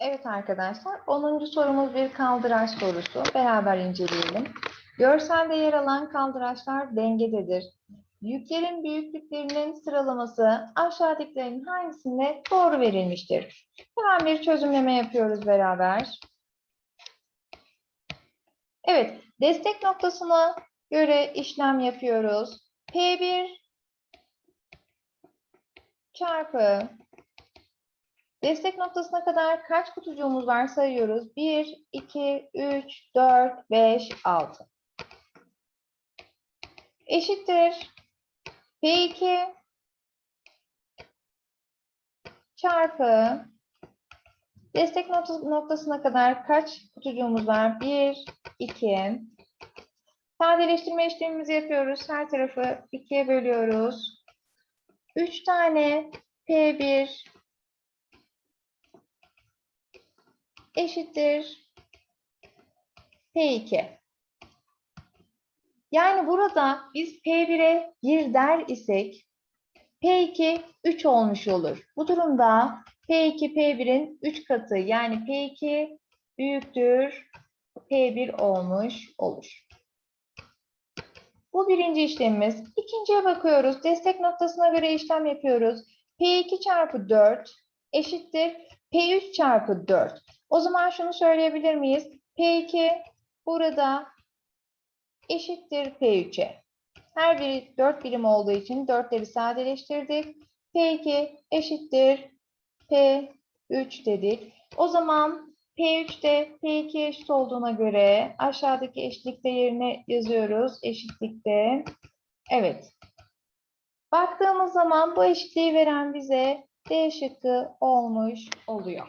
Evet arkadaşlar, 10. sorumuz bir kaldıraç sorusu. Beraber inceleyelim. Görselde yer alan kaldıraçlar dengededir. Yüklerin büyüklüklerinin sıralaması aşağıdakilerin hangisinde doğru verilmiştir? Hemen bir çözümleme yapıyoruz beraber. Evet, destek noktasına göre işlem yapıyoruz. P1 çarpı Destek noktasına kadar kaç kutucuğumuz var sayıyoruz. 1, 2, 3, 4, 5, 6. Eşittir. P2 çarpı destek nokta- noktasına kadar kaç kutucuğumuz var? 1, 2. Sadeleştirme işlemimizi yapıyoruz. Her tarafı 2'ye bölüyoruz. 3 tane P1 eşittir P2. Yani burada biz P1'e 1 der isek P2 3 olmuş olur. Bu durumda P2 P1'in 3 katı yani P2 büyüktür P1 olmuş olur. Bu birinci işlemimiz. İkinciye bakıyoruz. Destek noktasına göre işlem yapıyoruz. P2 çarpı 4 eşittir P3 çarpı 4. O zaman şunu söyleyebilir miyiz? P2 burada eşittir P3'e. Her biri 4 birim olduğu için 4'leri sadeleştirdik. P2 eşittir P3 dedik. O zaman P3 de P2 eşit olduğuna göre aşağıdaki eşitlikte yerine yazıyoruz. Eşitlikte. Evet. Baktığımız zaman bu eşitliği veren bize D şıkkı olmuş oluyor.